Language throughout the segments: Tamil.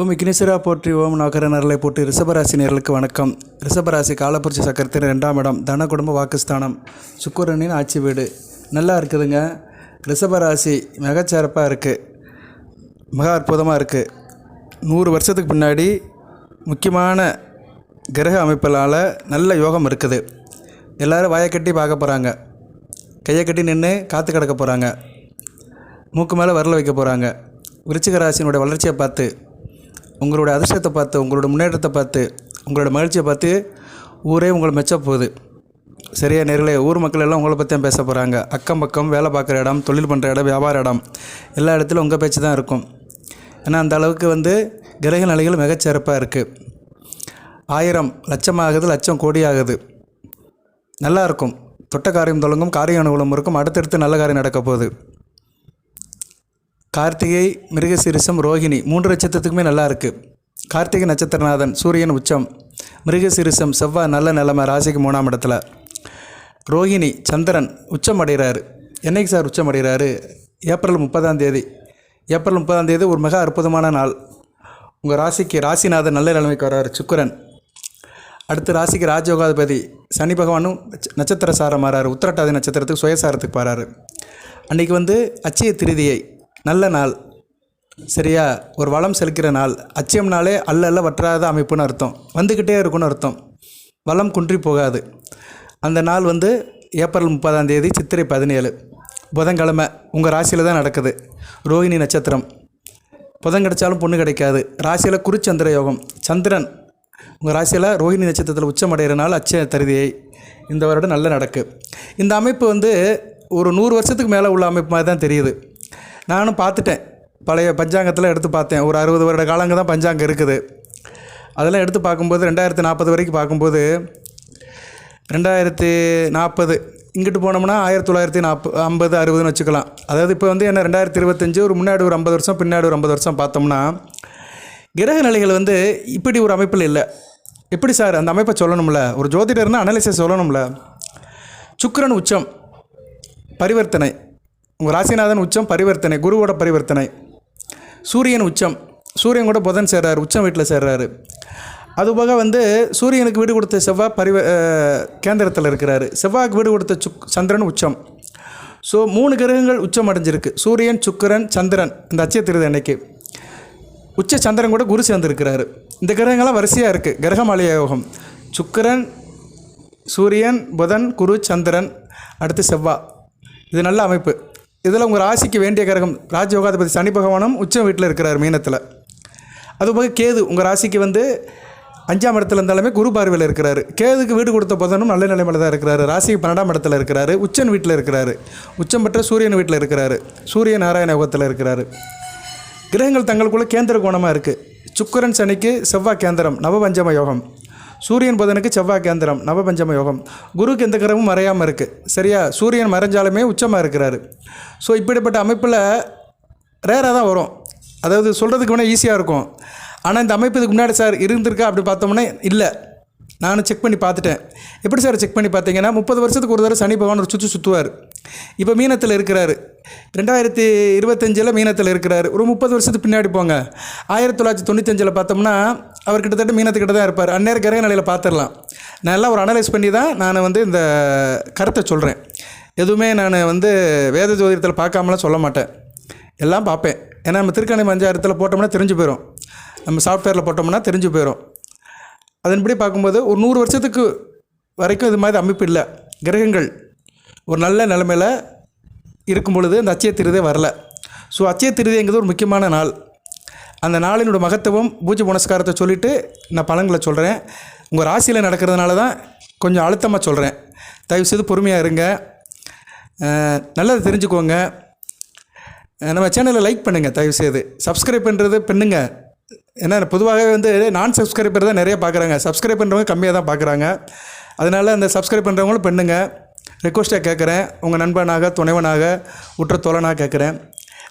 ஓம் விக்னேஸ்வரா போற்றி ஓம் நகர நரலை போட்டு ரிஷபராசி நேர்களுக்கு வணக்கம். ரிஷபராசி காலப்புரட்சி சக்கரத்தின் ரெண்டாம் இடம் தன குடும்ப வாக்குஸ்தானம். சுக்குரனின் ஆட்சி வீடு. நல்லா இருக்குதுங்க. ரிஷபராசி மிகச்சிறப்பாக இருக்குது மிக அற்புதமாக இருக்குது நூறு வருஷத்துக்கு பின்னாடி முக்கியமான கிரக அமைப்பினால் நல்ல யோகம் இருக்குது. எல்லோரும் வாயை கட்டி பார்க்க போகிறாங்க கையை கட்டி நின்று காற்று கிடக்க போகிறாங்க மூக்கு மேலே வரல வைக்க போகிறாங்க விருச்சிக ராசினுடைய வளர்ச்சியை பார்த்து உங்களோட அதிர்ஷ்டத்தை பார்த்து உங்களோட முன்னேற்றத்தை பார்த்து உங்களோட மகிழ்ச்சியை பார்த்து ஊரே உங்களை மெச்ச போகுது. சரியா நேர்களே ஊர் மக்கள் எல்லாம் உங்களை பற்றி தான் பேச போகிறாங்க அக்கம் பக்கம் வேலை பார்க்குற இடம் தொழில் பண்ணுற இடம் வியாபார இடம் எல்லா இடத்துலையும் உங்கள் பேச்சு தான் இருக்கும். ஏன்னா அந்த அளவுக்கு வந்து கிரக நிலைகள் மிகச்சிறப்பாக இருக்குது ஆயிரம் லட்சம் ஆகுது லட்சம் கோடி ஆகுது. நல்லாயிருக்கும் தொட்ட காரியம் தொடங்கும் காரிய அனுகூலம் இருக்கும். அடுத்தடுத்து நல்ல காரியம் நடக்க போகுது. கார்த்திகை மிருகசீரிசம் ரோகிணி மூன்று நட்சத்திரத்துக்குமே நல்லா இருக்குது கார்த்திகை நட்சத்திரநாதன் சூரியன் உச்சம். மிருகசீரிசம் செவ்வாய் நல்ல நிலைமை ராசிக்கு மூணாம் இடத்துல. ரோகிணி சந்திரன் உச்சம் அடைகிறாரு என்னைக்கு சார் உச்சம் அடைகிறாரு ஏப்ரல் முப்பதாம் தேதி. ஏப்ரல் முப்பதாம் தேதி ஒரு மிக அற்புதமான நாள். உங்கள் ராசிக்கு ராசிநாதன் நல்ல நிலைமைக்கு வர்றாரு சுக்கரன். அடுத்து ராசிக்கு ராஜயோகாதிபதி சனி பகவானும் நட்சத்திர சாரம் மாறாரு உத்திரட்டாதி நட்சத்திரத்துக்கு சுயசாரத்துக்கு போகிறாரு அன்றைக்கி வந்து அச்சய திருதியை நல்ல நாள். சரியா? ஒரு வளம் செலுக்கிற நாள். அச்சயம்னாலே அல்ல அல்ல வற்றாத அமைப்புன்னு அர்த்தம். வந்துக்கிட்டே இருக்குன்னு அர்த்தம். வளம் குன்றி போகாது. அந்த நாள் வந்து ஏப்ரல் முப்பதாம் தேதி சித்திரை பதினேழு. புதன்கிழமை. உங்கள் ராசியில் தான் நடக்குது. ரோஹிணி நட்சத்திரம். புதன் கிடைச்சாலும் பொண்ணு கிடைக்காது. ராசியில் குருச்சந்திர யோகம். சந்திரன். உங்கள் ராசியில் ரோஹிணி நட்சத்திரத்தில் உச்சமடைகிற நாள் அச்சய தருதியை. இந்த வருடம் நல்ல நடக்கு. இந்த அமைப்பு வந்து ஒரு நூறு வருஷத்துக்கு மேலே உள்ள அமைப்பு மாதிரி தான் தெரியுது. நானும் பார்த்துட்டேன். பழைய பஞ்சாங்கத்தில் எடுத்து பார்த்தேன். ஒரு அறுபது வருட காலங்க தான் பஞ்சாங்கம் இருக்குது. அதெல்லாம் எடுத்து பார்க்கும்போது ரெண்டாயிரத்தி நாற்பது வரைக்கும் பார்க்கும்போது ரெண்டாயிரத்தி நாற்பது இங்கிட்டு போனோம்னா ஆயிரத்தி தொள்ளாயிரத்தி நாற்பது ஐம்பது அறுபதுன்னு வச்சுக்கலாம். அதாவது இப்போ வந்து என்ன ரெண்டாயிரத்தி இருபத்தஞ்சு ஒரு முன்னாடி ஒரு ஐம்பது வருஷம் பின்னாடி ஒரு ஐம்பது வருஷம் பார்த்தோம்னா கிரக நிலைகள் வந்து இப்படி ஒரு அமைப்பில் இல்லை. எப்படி சார் அந்த அமைப்பை சொல்லணும்ல? ஒரு ஜோதிடர்னா அனலிசிஸ் சொல்லணும்ல? சுக்கரன் உச்சம் பரிவர்த்தனை. உங்கள் ராசிநாதன் உச்சம் பரிவர்த்தனை குருவோட பரிவர்த்தனை. சூரியன் உச்சம். சூரியன் கூட புதன் சேர்றாரு உச்சம் வீட்டில் சேர்றாரு. அதுபோக வந்து சூரியனுக்கு வீடு கொடுத்த செவ்வாய் பரிவ கேந்திரத்தில் இருக்கிறாரு. செவ்வாய்க்கு வீடு கொடுத்த சுக் சந்திரன் உச்சம். ஸோ மூணு கிரகங்கள் உச்சம் அடைஞ்சிருக்கு. சூரியன் சுக்கிரன் சந்திரன் இந்த அச்சய அன்னைக்கு. உச்ச சந்திரன் கூட குரு சேர்ந்துருக்கிறாரு. இந்த கிரகங்கள்லாம் வரிசையாக இருக்குது கிரகமாலய யோகம் சுக்கிரன் சூரியன் புதன் குரு சந்திரன் அடுத்து செவ்வாய் இது நல்ல அமைப்பு. இதில் உங்கள் ராசிக்கு வேண்டிய கிரகம் ராஜயோகாதிபதி சனி பகவானும் உச்சம் வீட்டில் இருக்கிறார் மீனத்தில். அதுபோக கேது உங்கள் ராசிக்கு வந்து அஞ்சாம் இடத்துல இருந்தாலுமே குரு பார்வையில் இருக்கிறாரு. கேதுக்கு வீடு கொடுத்த புதனும் நல்ல நிலைமையில் தான் இருக்கிறாரு. ராசிக்கு பன்னெண்டாம் இடத்துல இருக்கிறாரு. உச்சன் வீட்டில் இருக்கிறாரு. உச்சம் பெற்ற சூரியன் வீட்டில் இருக்கிறாரு. சூரிய நாராயண யோகத்தில் இருக்கிறாரு. கிரகங்கள் தங்களுக்குள்ளே கேந்திர கோணமாக இருக்குது சுக்கிரன் சனிக்கு செவ்வாய் கேந்திரம் நவபஞ்சம யோகம். சூரியன் புதனுக்கு செவ்வாய் கேந்திரம் நவபஞ்சம யோகம். குருக்கு எந்த கிரகமும் மறையாமல் இருக்குது சரியா? சூரியன் மறைஞ்சாலுமே உச்சமாக இருக்கிறாரு. ஸோ இப்படிப்பட்ட அமைப்பில் ரேராக தான் வரும். அதாவது சொல்கிறதுக்கு வேணால் ஈஸியாக இருக்கும். ஆனால் இந்த அமைப்பு இதுக்கு முன்னாடி சார் இருந்திருக்கா அப்படி பார்த்தோம்னா இல்லை. நானும் செக் பண்ணி பார்த்துட்டேன். எப்படி சார் செக் பண்ணி பார்த்தீங்கன்னா முப்பது வருஷத்துக்கு ஒரு தடவை சனி பகவான் ஒரு சுற்று சுற்றுவார் இப்போ மீனத்தில் இருக்கிறாரு. ரெண்டாயிரத்தி இருபத்தஞ்சில் மீனத்தில் இருக்கிறார். ஒரு முப்பது வருஷத்துக்கு பின்னாடி போங்க. ஆயிரத்தி தொள்ளாயிரத்தி தொண்ணூத்தஞ்சில் பார்த்தோம்னா அவர் கிட்டத்தட்ட மீனத்துக்கிட்ட தான் இருப்பார். அந்நேரம் கிரக நிலையில் பார்த்துடலாம். நல்லா ஒரு அனலைஸ் பண்ணி தான் நான் வந்து இந்த கருத்தை சொல்கிறேன் எதுவுமே நான் வந்து வேத ஜோதிடத்தில் பார்க்காமலாம் சொல்ல மாட்டேன். எல்லாம் பார்ப்பேன். ஏன்னா நம்ம திருக்கணி மஞ்சாரத்தில் போட்டோம்னா தெரிஞ்சு போயிடும் நம்ம சாஃப்ட்வேரில் போட்டோம்னா தெரிஞ்சு போயிடும் அதன்படி பார்க்கும்போது ஒரு நூறு வருஷத்துக்கு வரைக்கும் இது மாதிரி அமைப்பு இல்லை. கிரகங்கள் ஒரு நல்ல நிலைமையில் இருக்கும் பொழுது அந்த அச்சய திருதே வரல. ஸோ அச்சய திருதைங்கிறது ஒரு முக்கியமான நாள். அந்த நாளினோட மகத்துவம் பூஜை புனஸ்காரத்தை சொல்லிவிட்டு நான் பலன்களை சொல்கிறேன் உங்கள் ராசியில் நடக்கிறதுனால தான் கொஞ்சம் அழுத்தமாக சொல்கிறேன் தயவுசெய்து பொறுமையாக இருங்க. நல்லது நல்லதை தெரிஞ்சுக்கோங்க. நம்ம சேனலை லைக் பண்ணுங்கள் தயவுசெய்து. சப்ஸ்கிரைப் பண்ணுறது பண்ணுங்க. ஏன்னா பொதுவாகவே வந்து நான் சப்ஸ்கிரைபர் தான் நிறைய பார்க்குறாங்க சப்ஸ்கிரைப் பண்ணுறவங்க கம்மியாக தான் பார்க்குறாங்க அதனால் அந்த சப்ஸ்கிரைப் பண்ணுறவங்களும் பண்ணுங்க. ரெக்வஸ்ட்டாக கேட்குறேன் உங்கள் நண்பனாக துணைவனாக உற்ற தோழனாக கேட்குறேன்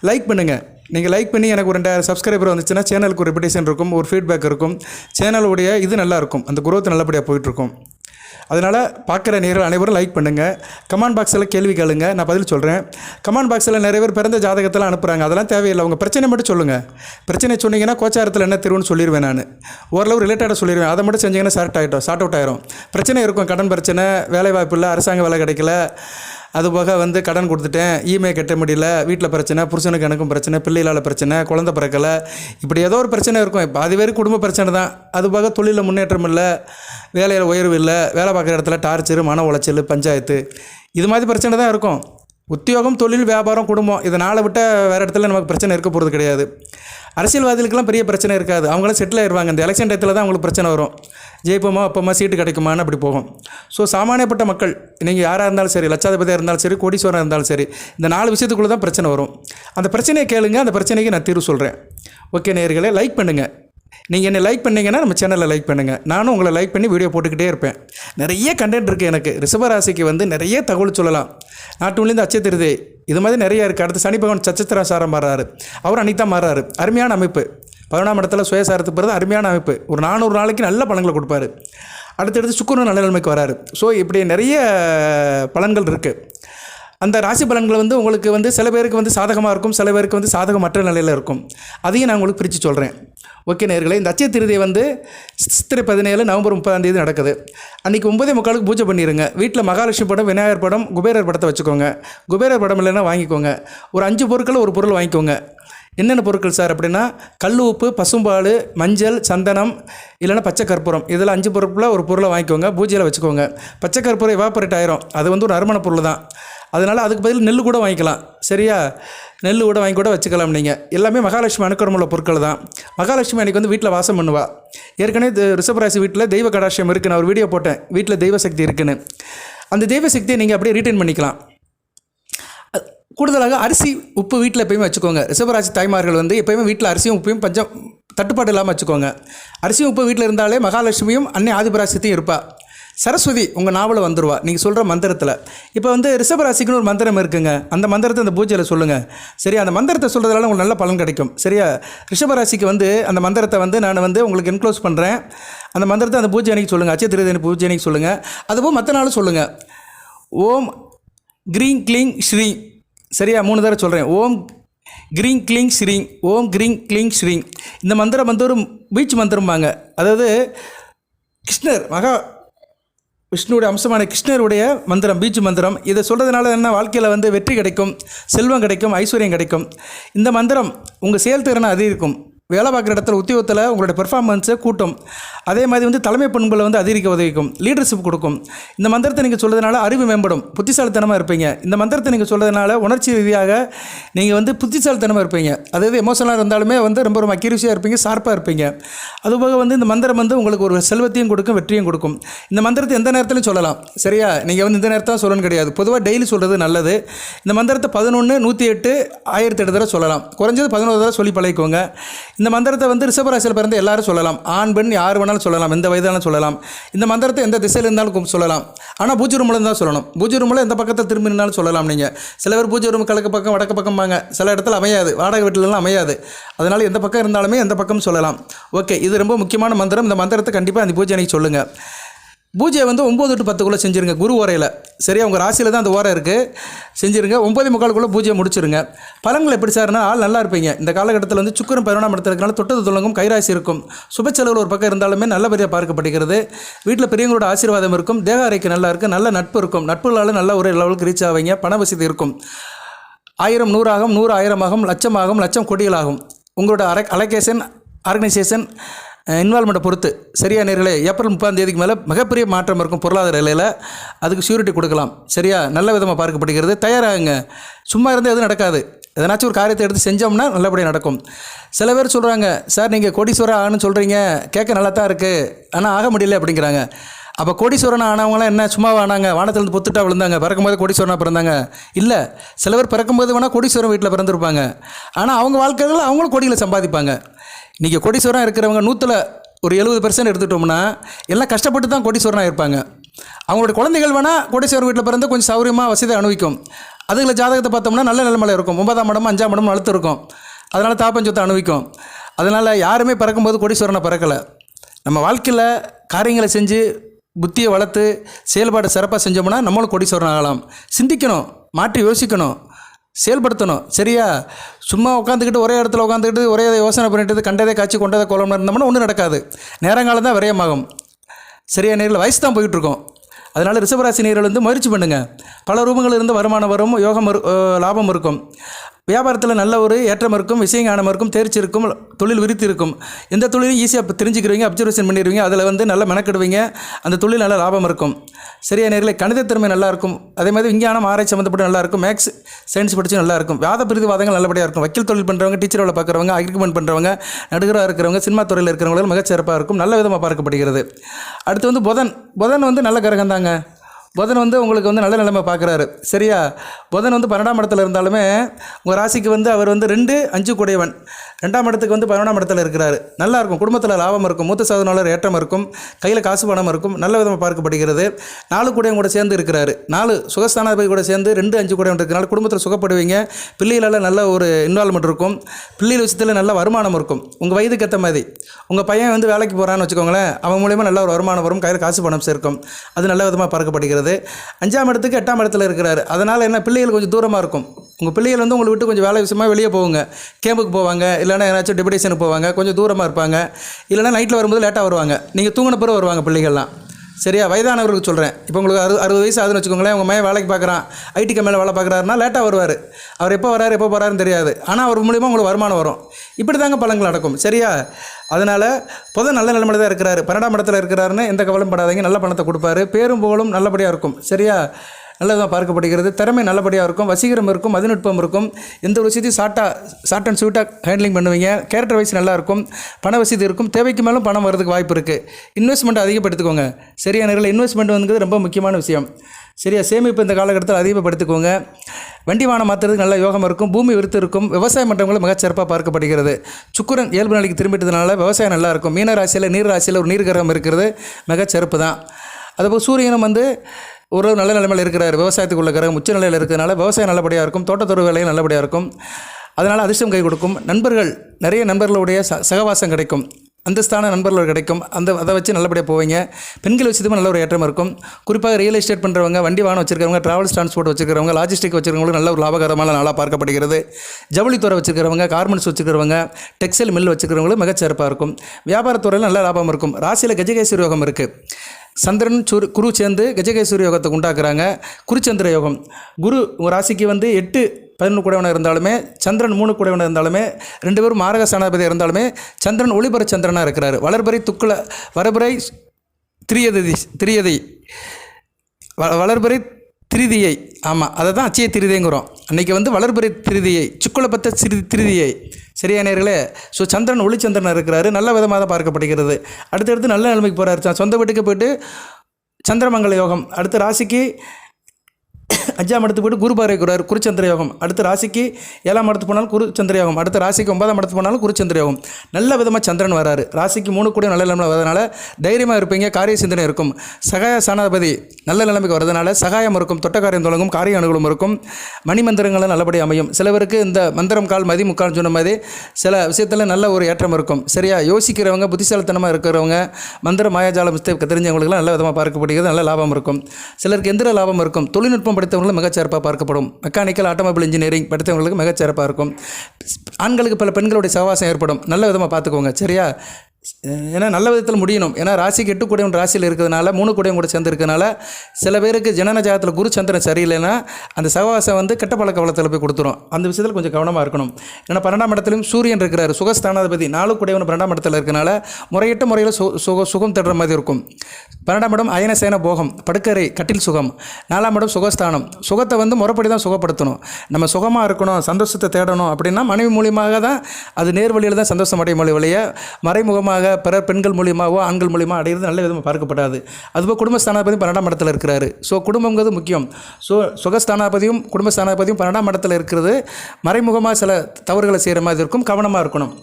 லைக் பண்ணுங்கள் நீங்கள் லைக் பண்ணி எனக்கு ஒரு ரெண்டாயிரம் சப்ஸ்கிரைபர் வந்துச்சுன்னா சேனலுக்கு ஒரு ரெப்புடேஷன் இருக்கும் ஒரு ஃபீட்பேக் இருக்கும். சேனலுடைய இது நல்லாயிருக்கும் அந்த குரோத் நல்லபடியாக போயிட்டுருக்கும். அதனால் பார்க்குற நேரில் அனைவரும் லைக் பண்ணுங்கள் கமெண்ட் பாக்ஸில் கேள்வி கேளுங்க. நான் பதில் சொல்கிறேன் கமெண்ட் பாக்ஸில் நிறைய பேர் பிறந்த ஜாதகத்தெல்லாம் அனுப்புகிறாங்க அதெல்லாம் தேவையில்லை. உங்கள் பிரச்சனை மட்டும் சொல்லுங்கள் பிரச்சனை சொன்னீங்கன்னா கோச்சாரத்தில் என்ன தீர்வுன்னு சொல்லிடுவேன் நான். ஓரளவு ரிலேட்டடாக சொல்லிடுவேன் அதை மட்டும் செஞ்சிங்கன்னா ஷார்ட் ஆகிட்டோம் ஷார்ட் அவுட் ஆயிரும். பிரச்சனை இருக்கும். கடன் பிரச்சனை வேலை வாய்ப்பு இல்லை அரசாங்க வேலை கிடைக்கல. அதுபோக வந்து கடன் கொடுத்துட்டேன். இஎம்ஐ கட்ட முடியல. வீட்டில் பிரச்சனை புருஷனுக்கு எனக்கும் பிரச்சனை பிள்ளைகளால் பிரச்சனை குழந்தை பிறக்கலை. இப்படி ஏதோ ஒரு பிரச்சனை இருக்கும். இப்போ அது வேறு குடும்ப பிரச்சனை தான். அதுபோக தொழிலில் முன்னேற்றம் இல்லை. வேலையில் உயர்வு இல்லை. வேலை பார்க்குற இடத்துல டார்ச்சரு மன உளைச்சல் பஞ்சாயத்து இது மாதிரி பிரச்சனை தான் இருக்கும். உத்தியோகம் தொழில் வியாபாரம் குடும்பம் இதை நாளை விட்ட வேறு இடத்துல நமக்கு பிரச்சனை இருக்க போகிறது கிடையாது. அரசியல்வாதிகளுக்கெல்லாம் பெரிய பிரச்சனை இருக்காது. அவங்களாம் செட்டில் ஆயிடுவாங்க இந்த எலெக்ஷன் டயத்தில் தான் அவங்களுக்கு பிரச்சனை வரும். ஜெயிப்போமா அப்போமா சீட்டு கிடைக்குமான்னு அப்படி போகும். ஸோ சாமானியப்பட்ட மக்கள் நீங்கள் யாராக இருந்தாலும் சரி லட்சாதிபதியாக இருந்தாலும் சரி கோடீஸ்வரன் இருந்தாலும் சரி இந்த நாலு விஷயத்துக்குள்ளே தான் பிரச்சனை வரும். அந்த பிரச்சனையை கேளுங்க. அந்த பிரச்சனைக்கு நான் தீர்வு சொல்கிறேன் ஓகே நேர்களை லைக் பண்ணுங்கள் நீங்கள் என்னை லைக் பண்ணிங்கன்னா நம்ம சேனலில் லைக் பண்ணுங்கள் நானும் உங்களை லைக் பண்ணி வீடியோ போட்டுக்கிட்டே இருப்பேன். நிறைய கண்டென்ட் இருக்குது எனக்கு. ரிஷபராசிக்கு வந்து நிறைய தகவல் சொல்லலாம். நாட்டுலேருந்து அச்சத்திருதே இது மாதிரி நிறைய இருக்குது அடுத்து சனி பகவான் சச்சத்திரா சாரம் மாறாரு அவர் அனிதா தான் மாறாரு அருமையான அமைப்பு. பதினொன்றாம் இடத்துல சுயசாரத்துக்கு பிறகு அருமையான அமைப்பு. ஒரு நானூறு நாளைக்கு நல்ல பலன்களை கொடுப்பாரு. அடுத்தடுத்து சுக்குரன் நல்ல நிலைமைக்கு வராரு. ஸோ இப்படி நிறைய பலன்கள் இருக்குது அந்த ராசி பலன்கள் வந்து உங்களுக்கு வந்து சில பேருக்கு வந்து சாதகமாக இருக்கும் சில பேருக்கு வந்து சாதகமற்ற நிலையில் இருக்கும். அதையும் நான் உங்களுக்கு பிரித்து சொல்கிறேன் ஓகே நேர்களே இந்த அச்சய திருதி வந்து சித்திரை பதினேழு நவம்பர் முப்பதாம் தேதி நடக்குது. அன்றைக்கி ஒன்பதே முக்காலுக்கு பூஜை பண்ணிடுங்க வீட்டில் மகாலட்சுமி படம் விநாயகர் படம் குபேரர் படத்தை வச்சுக்கோங்க. குபேரர் படம் இல்லைன்னா வாங்கிக்கோங்க. ஒரு அஞ்சு பொருட்கள் ஒரு பொருள் வாங்கிக்கோங்க. என்னென்ன பொருட்கள் சார் அப்படின்னா கல் உப்பு பசும்பால் மஞ்சள் சந்தனம் இல்லைன்னா பச்சை கற்பூரம். இதில் அஞ்சு பொருட்களில் ஒரு பொருளை வாங்கிக்கோங்க பூஜையில் வச்சுக்கோங்க. பச்சை கற்பூரம் எவாப்பரேட் ஆயிரும். அது வந்து ஒரு நறுமண பொருள் தான். அதனால் அதுக்கு பதில் நெல் கூட வாங்கிக்கலாம். சரியா? நெல் கூட வாங்கி கூட வச்சுக்கலாம் நீங்கள் எல்லாமே மகாலட்சுமி அனுக்கிறம் உள்ள பொருட்கள் தான். மகாலட்சுமி அன்றைக்கி வந்து வீட்டில் வாசம் பண்ணுவா. ஏற்கனவே ரிஷபராசி வீட்டில் தெய்வ கடாட்சியம் இருக்குது நான் ஒரு வீடியோ போட்டேன். வீட்டில் தெய்வ சக்தி இருக்குன்னு. அந்த தெய்வ சக்தியை நீங்கள் அப்படியே ரீட்டைன் பண்ணிக்கலாம். கூடுதலாக அரிசி உப்பு வீட்டில் எப்பயுமே வச்சுக்கோங்க. ரிஷபராசி தாய்மார்கள் வந்து எப்பயுமே வீட்டில் அரிசியும் உப்பையும் பஞ்சம் தட்டுப்பாடு இல்லாமல் வச்சுக்கோங்க. அரிசியும் உப்பு வீட்டில் இருந்தாலே மகாலட்சுமியும் அன்னை ஆதிபராசியத்தையும் இருப்பாள் சரஸ்வதி உங்கள் நாவலில் வந்துருவா. நீங்கள் சொல்கிற மந்திரத்தில். இப்போ வந்து ரிஷபராசிக்குன்னு ஒரு மந்திரம் இருக்குங்க. அந்த மந்திரத்தை அந்த பூஜையில் சொல்லுங்கள் சரி அந்த மந்திரத்தை சொல்கிறதுனால உங்களுக்கு நல்ல பலன் கிடைக்கும். சரியா? ரிஷபராசிக்கு வந்து அந்த மந்திரத்தை வந்து நான் வந்து உங்களுக்கு என்க்ளோஸ் பண்ணுறேன் அந்த மந்திரத்தை அந்த பூஜை அன்னைக்கு சொல்லுங்கள் அச்சய திருதனி பூஜை அன்னைக்கு சொல்லுங்கள் அதுவும் மற்ற நாளும் சொல்லுங்கள் ஓம் க்ரீங் க்ளீங் ஸ்ரீ. சரியா? மூணு தடவை சொல்கிறேன் ஓம் க்ரீங் க்ளீங் ஸ்ரீங் ஓம் க்ரீங் க்ளீங் ஸ்ரீங் இந்த மந்திரம் வந்து ஒரு பீச் மந்திரம்பாங்க. அதாவது கிருஷ்ணர் மகா விஷ்ணுடைய அம்சமான கிருஷ்ணருடைய மந்திரம் பீச் மந்திரம் இதை சொல்கிறதுனால என்ன? வாழ்க்கையில் வந்து வெற்றி கிடைக்கும் செல்வம் கிடைக்கும் ஐஸ்வர்யம் கிடைக்கும். இந்த மந்திரம் உங்கள் செயல்திறனை அதிகரிக்கும். வேலை பார்க்குற இடத்துல உத்தியோகத்தில் உங்களோட பெர்ஃபார்மன்ஸை கூட்டும். அதே மாதிரி வந்து தலைமை பண்புகளை வந்து அதிகரிக்க உதவிக்கும். லீடர்ஷிப் கொடுக்கும். இந்த மந்திரத்தை நீங்கள் சொல்கிறதுனால அறிவு மேம்படும். புத்திசாலித்தனமாக இருப்பீங்க. இந்த மந்திரத்தை நீங்கள் சொல்கிறதுனால உணர்ச்சி ரீதியாக நீங்கள் வந்து புத்திசாலித்தனமாக இருப்பீங்க. அதாவது எமோஷனலாக இருந்தாலுமே வந்து ரொம்ப ரொம்ப அக்யூரிசியாக இருப்பீங்க ஷார்ப்பாக இருப்பீங்க. அதுபோக வந்து இந்த மந்திரம் வந்து உங்களுக்கு ஒரு செல்வத்தையும் கொடுக்கும் வெற்றியும் கொடுக்கும். இந்த மந்திரத்தை எந்த நேரத்துலையும் சொல்லலாம். சரியா? நீங்கள் வந்து இந்த நேரத்தில் சொல்லணும் கிடையாது. பொதுவாக டெய்லி சொல்கிறது நல்லது. இந்த மந்திரத்தை பதினொன்று நூற்றி எட்டு ஆயிரத்தி எட்டு தடவை சொல்லலாம். குறைஞ்சது பதினோரு தடவை சொல்லி பழகிக்கோங்க. இந்த மந்திரத்தை வந்து ரிஷபராசியில் பிறந்த எல்லாரும் சொல்லலாம். ஆண் பெண் யார் வேணாலும் சொல்லலாம். எந்த வயதாலும் சொல்லலாம். இந்த மந்திரத்தை எந்த திசையில் இருந்தாலும் சொல்லலாம். ஆனால் பூஜை ரூமில் தான் சொல்லணும். பூஜை ரூமில் எந்த பக்கத்தில் திரும்பி இருந்தாலும் சொல்லலாம் நீங்கள் சில பேர் பூஜை ரூம் கிழக்கு பக்கம் வடக்கு பக்கம்பாங்க சில இடத்துல அமையாது. வாடகை வீட்டிலலாம் அமையாது. அதனால் எந்த பக்கம் இருந்தாலுமே எந்த பக்கம் சொல்லலாம். ஓகே இது ரொம்ப முக்கியமான மந்திரம். இந்த மந்திரத்தை கண்டிப்பாக அந்த பூஜை அன்னைக்கு சொல்லுங்கள் பூஜையை வந்து ஒம்பது டு பத்துக்குள்ளே செஞ்சுருங்க குரு ஓரையில். சரியா? உங்கள் ராசியில் தான் அந்த ஓரை இருக்குது செஞ்சுருங்க. ஒம்பது முக்காலுக்குள்ளே பூஜையை முடிச்சிருங்க. பலன்கள் எப்படி சார்னா ஆள் நல்லா இருப்பீங்க. இந்த காலகட்டத்தில் வந்து சுக்கரம் பதினொன்றாம் இடத்துல இருக்கனால தொட்டது துளங்கும் கைராசி இருக்கும். சுப செலவில் ஒரு பக்கம் இருந்தாலுமே நல்லபடியாக பார்க்கப்படுகிறது. வீட்டில் பெரியவங்களோட ஆசீர்வாதம் இருக்கும். தேக அறைக்கு நல்லா இருக்கும் நல்ல நட்பு இருக்கும். நட்புகளால் நல்ல ஒரு லெவலுக்கு ரீச் ஆவீங்க. பண வசதி இருக்கும். ஆயிரம் நூறாகும் நூறு ஆயிரமாகும் லட்சமாகும் லட்சம் கொடிகளாகும். உங்களோட அரை அலகேஷன் ஆர்கனைசேஷன் இன்வால்மெண்ட்டை பொறுத்து. சரியா நேர்களே? ஏப்ரல் முப்பதாம் தேதிக்கு மேலே மிகப்பெரிய மாற்றம் இருக்கும் பொருளாதார நிலையில். அதுக்கு ஷூரிட்டி கொடுக்கலாம். சரியா? நல்ல விதமாக பார்க்கப்படுகிறது. தயாராகுங்க. சும்மா இருந்தால் எதுவும் நடக்காது. எதனாச்சும் ஒரு காரியத்தை எடுத்து செஞ்சோம்னா நல்லபடியாக நடக்கும். சில பேர் சொல்கிறாங்க சார் நீங்கள் கோடீஸ்வரர் ஆகணும்னு சொல்கிறீங்க கேட்க நல்லா தான் இருக்குது ஆனால் ஆக முடியல அப்படிங்கிறாங்க. அப்போ கோடீஸ்வரன் ஆனவங்களாம் என்ன சும்மா ஆனாங்க. வானத்திலிருந்து பொத்துட்டா விழுந்தாங்க. பிறக்கும்போது கோடீஸ்வரனாக பிறந்தாங்க. இல்லை. சில பேர் பிறக்கும்போது வேணால் கோடீஸ்வரன் வீட்டில் பிறந்திருப்பாங்க. ஆனால் அவங்க வாழ்க்கையில் அவங்களும் கோடிகளை சம்பாதிப்பாங்க. இன்றைக்கி கோடீஸ்வரன் இருக்கிறவங்க நூற்றில் ஒரு எழுபது பெர்சன்ட் எடுத்துட்டோம்னா எல்லாம் கஷ்டப்பட்டு தான் கோடீஸ்வரனாக இருப்பாங்க. அவங்களோட குழந்தைகள் வேணால் கோடீஸ்வரர் வீட்டில் பிறந்து கொஞ்சம் சௌரியமாக வசதி அனுபவிக்கும். அதுகளை ஜாதகத்தை பார்த்தோம்னா நல்ல நிலைமையில இருக்கும். ஒன்பதாம் இடம் அஞ்சாம் இடம் அழுத்தம் இருக்கும். அதனால் தாப்பஞ்சத்தை அனுபவிக்கும். அதனால் யாருமே பிறக்கும்போது கோடீஸ்வரனை பிறக்கலை. நம்ம வாழ்க்கையில் காரியங்களை செஞ்சு புத்தியை வளர்த்து செயல்பாடு சிறப்பாக செஞ்சோம்னா நம்மளும் கோடீஸ்வரன் ஆகலாம். சிந்திக்கணும் மாற்றி யோசிக்கணும். செயல்படுத்தணும். சரியா? சும்மா உட்காந்துக்கிட்டு ஒரே இடத்துல உட்காந்துக்கிட்டு ஒரே யோசனை பண்ணிட்டு கண்டதே காட்சி கொண்டதை கோலம் இருந்தோம்னா ஒன்றும் நடக்காது. நேரங்காலம் தான் விரயமாகும். சரியா? நேரில் வயசு தான் போயிட்டுருக்கோம். அதனால் ரிஷபராசி நேரில் வந்து முயற்சி பண்ணுங்கள் பல ரூபங்கள் இருந்து வருமானம் வரும் யோகம் லாபம் இருக்கும். வியாபாரத்தில் நல்ல ஒரு ஏற்றம் இருக்கும் விஷயஞானம் இருக்கும் தேர்ச்சி இருக்கும் தொழில் விருத்தி இருக்கும். எந்த தொழிலும் ஈஸியாக தெரிஞ்சுக்கிறவங்க அப்சர்வேஷன் பண்ணிடுவீங்க அதில் வந்து நல்லா மெனக்கிடுவீங்க அந்த தொழில் நல்ல லாபம் இருக்கும். சரியான நேரில் கணித திறமை நல்லா இருக்கும். அதே மாதிரி விஞ்ஞானம் ஆராய்ச்சி சம்மந்தப்பட்டு நல்லா இருக்கும். மேக்ஸ் சயின்ஸ் படித்து நல்லா இருக்கும். வாத பிரதிவாதங்கள் நல்லபடியாக இருக்கும். வக்கீல் தொழில் பண்ணுறவங்க டீச்சர் வேலை பார்க்குறவங்க அக்ரிமெண்ட் பண்ணுறவங்க நடுகராக இருக்கிறவங்க சினிமா துறையில் இருக்கிறவங்களும் மிகச்சிறப்பாக இருக்கும். நல்ல விதமாக பார்க்கப்படுகிறது. அடுத்து வந்து புதன். புதன் வந்து நல்ல கிரகம் தாங்க புதன் வந்து உங்களுக்கு வந்து நல்ல நிலைமை பார்க்குறாரு. சரியா? புதன் வந்து பன்னெண்டாம் இடத்துல இருந்தாலுமே உங்கள் ராசிக்கு வந்து அவர் வந்து ரெண்டு அஞ்சு குடையவன். ரெண்டாம் இடத்துக்கு வந்து பதினொன்றாம் இடத்துல இருக்கிறாரு. நல்லா இருக்கும். குடும்பத்தில் லாபம் இருக்கும். மூத்த சாதனாளர் ஏற்றம் இருக்கும். கையில் காசு பணம் இருக்கும். நல்ல விதமாக பார்க்கப்படுகிறது. நாலு கூடையவன் கூட சேர்ந்து இருக்கிறாரு. நாலு சுகஸ்தானாதிபதி கூட சேர்ந்து ரெண்டு அஞ்சு கூடையவன் இருக்கிறனால குடும்பத்தில் சுகப்படுவீங்க. பிள்ளைகளால் நல்ல ஒரு இன்வால்மெண்ட் இருக்கும். பிள்ளைகள் விஷயத்தில் நல்ல வருமானம் இருக்கும். உங்கள் வயதுக்கு ஏற்ற மாதிரி. உங்கள் பையன் வந்து வேலைக்கு போகிறான்னு வச்சுக்கோங்களேன் அவன் மூலியமாக நல்ல ஒரு வருமானம் வரும். கையில் காசு பணம் சேர்க்கும். அது நல்ல விதமாக பார்க்கப்படுகிறது. அஞ்சாம் இடத்துக்கு எட்டாம் இடத்துல இருக்கிறாரு. அதனால் என்ன பிள்ளைகள் கொஞ்சம் தூரமாக இருக்கும். உங்கள் பிள்ளைகள் வந்து உங்களை விட்டு கொஞ்சம் வேலை விஷயமா வெளியே போவாங்க கேம்புக்கு போவாங்க இல்லைன்னா ஏதாச்சும் டெபுடேஷனுக்கு போவாங்க கொஞ்சம் தூரமாக இருப்பாங்க. இல்லைன்னா நைட்டில் வரும்போது லேட்டாக வருவாங்க. நீங்கள் தூங்கின பிறகு வருவாங்க பிள்ளைகள்லாம். சரியா? வயதானவர்களுக்கு சொல்கிறேன் இப்போ உங்களுக்கு அறு அறுபது வயசு ஆகுதுன்னு வச்சுக்கோங்களேன். உங்கள் மையம் வேலைக்கு பார்க்குறான். ஐடி கம்பெனியில் வேலை பார்க்குறாருன்னா லேட்டாக வருவார். அவர் எப்போ வராரு எப்போ போகிறாருன்னு தெரியாது. ஆனால் அவர் மூலியமாக உங்களுக்கு வருமானம் வரும். இப்படி தாங்க பழங்கள் நடக்கும். சரியா? அதனால் பொது நல்ல நிலைமையில் தான் இருக்கிறாரு. பன்னெண்டாம் இடத்துல இருக்கிறாருன்னு எந்த கவலையும் படாதீங்க. நல்ல பணத்தை கொடுப்பாரு. பேரும் புகழும் நல்லபடியாக இருக்கும். சரியா? நல்லதாக பார்க்கப்படுகிறது. திறமை நல்லபடியாக இருக்கும். வசீகரம் இருக்கும். மதிநுட்பம் இருக்கும். எந்த ஒரு விஷயத்தையும் ஷார்ட்டாக ஷார்ட் அண்ட் ஸ்வீட்டாக ஹேண்ட்லிங் பண்ணுவீங்க. கேரக்டர் வைஸ் நல்லாயிருக்கும் பண வசதி இருக்கும். தேவைக்கு மேலும் பணம் வரதுக்கு வாய்ப்பு இருக்குது இன்வெஸ்ட்மெண்ட் அதிகப்படுத்திக்கோங்க. சரியான நேரில் இன்வெஸ்ட்மெண்ட் வந்து ரொம்ப முக்கியமான விஷயம். சரியா? சேமிப்பு இந்த காலகட்டத்தில் அதிகப்படுத்திக்கோங்க. வண்டி வாகனம் மாற்றுறதுக்கு நல்ல யோகம் இருக்கும். பூமி விருத்து இருக்கும். விவசாயம் பண்ணுறவங்களும் மிகச்சிறப்பாக பார்க்கப்படுகிறது. சுக்குரன் இயல்பு நிலைக்கு திரும்பிட்டதுனால விவசாயம் நல்லாயிருக்கும் மீனராசியில் மீன ராசியில் நீர் ராசியில் ஒரு நீர்கிரகம் இருக்கிறது. மிகச்சிறப்பு தான் அதுபோல் சூரியனும் வந்து ஒரு நல்ல நிலைமையில் இருக்கிறார். விவசாயத்துக்கு உள்ள கிரகம் உச்ச நிலையில் இருக்கிறதுனால விவசாயம் நல்லபடியாக இருக்கும். தோட்டத்துறை வேலையும் நல்லபடியாக இருக்கும். அதனால் அதிர்ஷ்டம் கை கொடுக்கும். நண்பர்கள் நிறைய நண்பர்களுடைய ச சகவாசம் கிடைக்கும். அந்தஸ்தான நண்பர்கள் கிடைக்கும். அந்த அதை வச்சு நல்லபடியாக போவீங்க. பெண்கள் விஷயத்துக்கும் நல்ல ஒரு ஏற்றம் இருக்கும். குறிப்பாக ரியல் எஸ்டேட் பண்ணுறவங்க வண்டி வாகனம் வச்சிருக்கிறவங்க ட்ராவல்ஸ் டிரான்ஸ்போர்ட் வச்சிருக்கிறவங்க லாஜிஸ்டிக் வச்சிருக்கிறவங்களுக்கு நல்ல ஒரு லாபகரமான நாளாக பார்க்கப்படுகிறது. ஜவுளித்துறை வச்சிருக்கிறவங்க கார்மெண்ட்ஸ் வச்சிருக்கிறவங்க டெக்ஸ்டைல் மில் வச்சிருக்கிறவங்களும் மிகச்சிறப்பாக இருக்கும். வியாபாரத்துறையில் நல்ல லாபம் இருக்கும். ராசியில் கஜகேசரி யோகம் இருக்குது சந்திரன் சுரு குரு சேர்ந்து கஜகேஸ்வரி யோகத்தை உண்டாக்குறாங்க. குருச்சந்திர யோகம். குரு ராசிக்கு வந்து எட்டு பதினொன்று கூடவனாக இருந்தாலுமே சந்திரன் மூணு கூடவனாக இருந்தாலுமே ரெண்டு பேரும் மாரக சனாபதி இருந்தாலுமே சந்திரன் ஒளிபர சந்திரனாக இருக்கிறார். வளர்பறை துக்குல வரபறை திரியதி திரியதை வ வளர்பறை திருதியை ஆமாம் அதை தான் அச்சய திருதிங்கிறோம். அன்றைக்கி வந்து வளர்பிறை திருதியை சுக்குலப்பத்த சிறு திருதியை. சரியா நேர்களே? ஸோ சந்திரன் ஒளிச்சந்திரன் இருக்கிறாரு. நல்ல விதமாக தான் பார்க்கப்படுகிறது. அடுத்தடுத்து நல்ல நிலைமைக்கு போகிறாரு சொந்த வீட்டுக்கு போயிட்டு சந்திரமங்கல யோகம். அடுத்த ராசிக்கு அஞ்சாம் இடத்து போய்ட்டு குரு பார்வைக்குறாரு குருச்சந்திர யோகம் அடுத்த ராசிக்கு ஏழாம் இடத்து போனாலும் குருச்சந்திர யோகம் அடுத்த ராசிக்கு ஒன்பதாம் இடத்து போனாலும் குருச்சந்திர யோகம் நல்ல விதமாக சந்திரன் வராரு. ராசிக்கு மூணு கூட நல்ல நிலைமை வரதுனால தைரியமாக இருப்பீங்க காரிய சிந்தனை இருக்கும். சகாய சனாதிபதி நல்ல நிலைமைக்கு வரதுனால சகாயம் இருக்கும் தொட்டக்காரியம் தொடங்கும் காரிய அனுகூலம் இருக்கும். மணி மந்திரங்களும் நல்லபடி அமையும் சிலவருக்கு இந்த மந்திரம் கால் மதி முக்கால் சொன்ன மாதிரி சில விஷயத்தில் நல்ல ஒரு ஏற்றம் இருக்கும். சரியா? யோசிக்கிறவங்க புத்திசாலித்தனமாக இருக்கிறவங்க மந்திர மாயாஜால விஸ்தேவுக்கு தெரிஞ்சவங்களுக்குலாம் நல்ல விதமாக பார்க்கப்படுகிறது நல்ல லாபம் இருக்கும். சிலருக்கு எந்திர லாபம் இருக்கும். தொழில்நுட்பம் படித்தவங்களும் மிகச்சிறப்பாக பார்க்கப்படும். மெக்கானிக்கல் ஆட்டோமொபைல் இன்ஜினியரிங் படித்தவங்களுக்கு மிகச்சிறப்பாக இருக்கும். ஆண்களுக்கு பல பெண்களுடைய சவாசம் ஏற்படும். நல்ல விதமாக பார்த்துக்கோங்க. சரியா? ஏன்னா நல்ல விதத்தில் முடியணும். ஏன்னா ராசிக்கு எட்டு கூடையும் ராசியில் இருக்கிறதுனால மூணு கூடையும் கூட சேர்ந்து இருக்கிறதுனால சில பேருக்கு ஜனன ஜாதத்தில் குரு சந்திரன் சரியில்லைன்னா அந்த சகவாசம் வந்து கெட்ட பழக்க வளத்தில் போய் கொடுத்துரும். அந்த விஷயத்தில் கொஞ்சம் கவனமாக இருக்கணும். ஏன்னா பன்னெண்டாம் இடத்துலையும் சூரியன் இருக்கிறார். சுகஸ்தானாதிபதி நாலு கூடையவன் பன்னெண்டாம் இடத்துல இருக்கனால முறையிட்ட முறையில் சு சுக சுகம் தடுற மாதிரி இருக்கும். பன்னெண்டாம் இடம் அயனசேன போகம் படுக்கறை கட்டில் சுகம். நாலாம் இடம் சுகஸ்தானம். சுகத்தை வந்து முறைப்படி தான் சுகப்படுத்தணும். நம்ம சுகமாக இருக்கணும் சந்தோஷத்தை தேடணும் அப்படின்னா மனைவி மூலியமாக தான் அது நேர்வழியில் தான் சந்தோஷம் அடைய மொழி வழியை மறைமுகமாக பிற பெண்கள் மூலியமாகவோ ஆண்கள் மூலியமாக அடைகிறது நல்ல விதமாக பார்க்கப்படாது. அதுபோல் குடும்பஸ்தானாபதி பன்னெண்டாம் இடத்துல இருக்கிறாரு. ஸோ குடும்பங்கிறது முக்கியம். ஸோ சுகஸ்தானாபதியும் குடும்பஸ்தானாபதியும் பன்னெண்டாம் இடத்துல இருக்கிறது. மறைமுகமாக சில தவறுகளை செய்கிற மாதிரி இருக்கும் கவனமாக இருக்கணும்.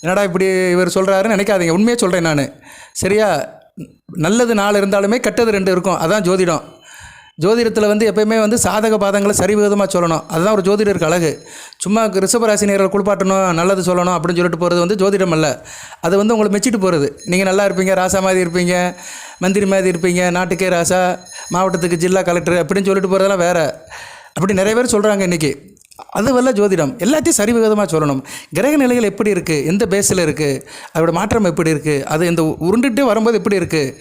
என்னடா இப்படி இவர் சொல்கிறாருன்னு நினைக்காதீங்க. உண்மையாக சொல்கிறேன் நான். சரியா? நல்லது நாலு இருந்தாலுமே கெட்டது ரெண்டு இருக்கும். அதான் ஜோதிடம். ஜோதிடத்தில் வந்து எப்பயுமே வந்து சாதக பாதங்களை சரிவிகிதமாக சொல்லணும். அதுதான் ஒரு ஜோதிடருக்கு அழகு. சும்மா ரிஷபராசினியர்கள் குளிப்பாட்டணும் நல்லது சொல்லணும் அப்படின்னு சொல்லிட்டு போகிறது வந்து ஜோதிடம் அல்ல. அது வந்து உங்களை மெச்சிட்டு போகிறது நீங்கள் நல்லா இருப்பீங்க ராசா மாதிரி இருப்பீங்க மந்திரி மாதிரி இருப்பீங்க நாட்டுக்கே ராசா மாவட்டத்துக்கு ஜில்லா கலெக்டர் அப்படின்னு சொல்லிட்டு போகிறதெல்லாம் வேறு. அப்படி நிறைய பேர் சொல்கிறாங்க இன்றைக்கி அதுவல்ல ஜோதிடம். எல்லாத்தையும் சரிவிகிதமாக சொல்லணும். கிரக நிலைகள் எப்படி இருக்குது எந்த பேஸில் இருக்குது அதோட மாற்றம் எப்படி இருக்குது அது இந்த உருண்டுகிட்டே வரும்போது எப்படி இருக்குது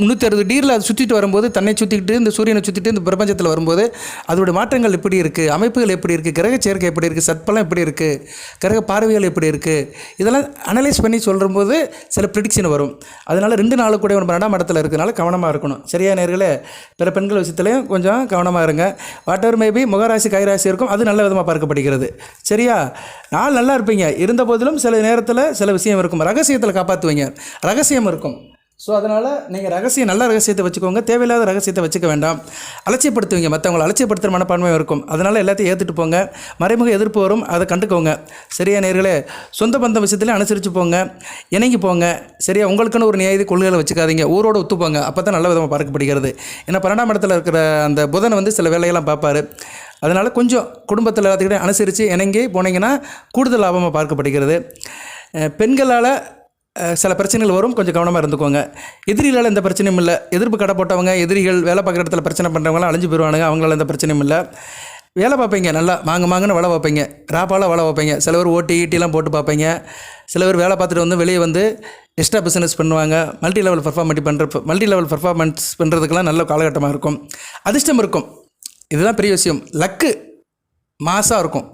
முந்நூற்றி அறுபது டிகிரியில் அது சுற்றிட்டு வரும்போது தன்னை சுற்றிக்கிட்டு இந்த சூரியனை சுற்றிட்டு இந்த பிரபஞ்சத்தில் வரும்போது அதோடய மாற்றங்கள் எப்படி இருக்குது அமைப்புகள் எப்படி இருக்குது கிரக சேர்க்கை எப்படி இருக்குது சட்பலம் எப்படி இருக்குது கிரக பார்வைகள் எப்படி இருக்குது இதெல்லாம் அனலைஸ் பண்ணி சொல்லும்போது சில ப்ரிடிக்ஷன் வரும். அதனால் ரெண்டு நாள் கூட நம்ம ரெண்டாம் இடத்துல இருக்கனால கவனமாக இருக்கணும். சரியா நேர்களே? பிற பெண்கள் விஷயத்துலையும் கொஞ்சம் கவனமாக இருங்க. வாட் எவர் மேபி முகராசி கைராசி இருக்கும். அது நல்ல விதமாக பார்க்கப்படுகிறது. சரியா? நாள் நல்லா இருப்பீங்க. இருந்த போதிலும் சில நேரத்தில் சில விஷயம் இருக்கும். ரகசியத்தில் காப்பாற்றுவீங்க ரகசியம் இருக்கும். ஸோ அதனால் நீங்கள் ரகசியம் நல்ல ரகசியத்தை வச்சுக்கோங்க. தேவையில்லாத ரகசியத்தை வச்சுக்க வேண்டாம். அலட்சியப்படுத்துவீங்க. மற்றவங்களை அலட்சியப்படுத்துகிற மனப்பான்மை இருக்கும். அதனால் எல்லாத்தையும் ஏற்றுட்டு போங்க. மறைமுக எதிர்ப்பு வரும். அதை கண்டுக்கோங்க. சரியா நேர்களே? சொந்த பந்த விஷயத்தில் அனுசரித்து போங்க. இணங்கி போங்க. சரியா? உங்களுக்குன்னு ஒரு நியாய கொள்கைகளை வச்சுக்காதீங்க. ஊரோட ஒத்துப்போங்க அப்போ தான் நல்ல விதமாக பார்க்கப்படுகிறது ஏன்னா பன்னெண்டாம் இடத்துல இருக்கிற அந்த புதன் வந்து சில வேலையெல்லாம் பார்ப்பாரு. அதனால் கொஞ்சம் குடும்பத்தில் எல்லாத்துக்கிட்டையும் அனுசரித்து இணங்கி போனீங்கன்னா கூடுதல் லாபமாக பார்க்கப்படுகிறது. பெண்களால் சில பிரச்சனைகள் வரும். கொஞ்சம் கவனமாக இருந்துக்கோங்க. எதிரிகளால் எந்த பிரச்சனையும் இல்லை. எதிர்ப்பு கடை போட்டவங்க எதிரிகள் வேலை பார்க்குற இடத்துல பிரச்சனை பண்ணுறவங்களாம் அழிஞ்சு போயிடுவானுங்க அவங்களால எந்த பிரச்சனையும் இல்லை. வேலை பார்ப்பீங்க. நல்லா மாங்க மாங்கன்னு வலை பார்ப்பீங்க. ராப்பால் வலை வைப்பீங்க சில பேர் ஓட்டி ஈட்டிலாம் போட்டு பார்ப்பீங்க. சில பேர் வேலை பார்த்துட்டு வந்து வெளியே வந்து எக்ஸ்ட்ரா பிஸ்னஸ் பண்ணுவாங்க. மல்டி லெவல் பர்ஃபார்மெண்ட் பண்ணுற மல்டி லெவல் பர்ஃபார்மன்ஸ் பண்ணுறதுக்கெல்லாம் நல்ல காலகட்டமாக இருக்கும். அதிர்ஷ்டம் இருக்கும். இதுதான் பெரிய விஷயம். லக்கு மாசாக இருக்கும்.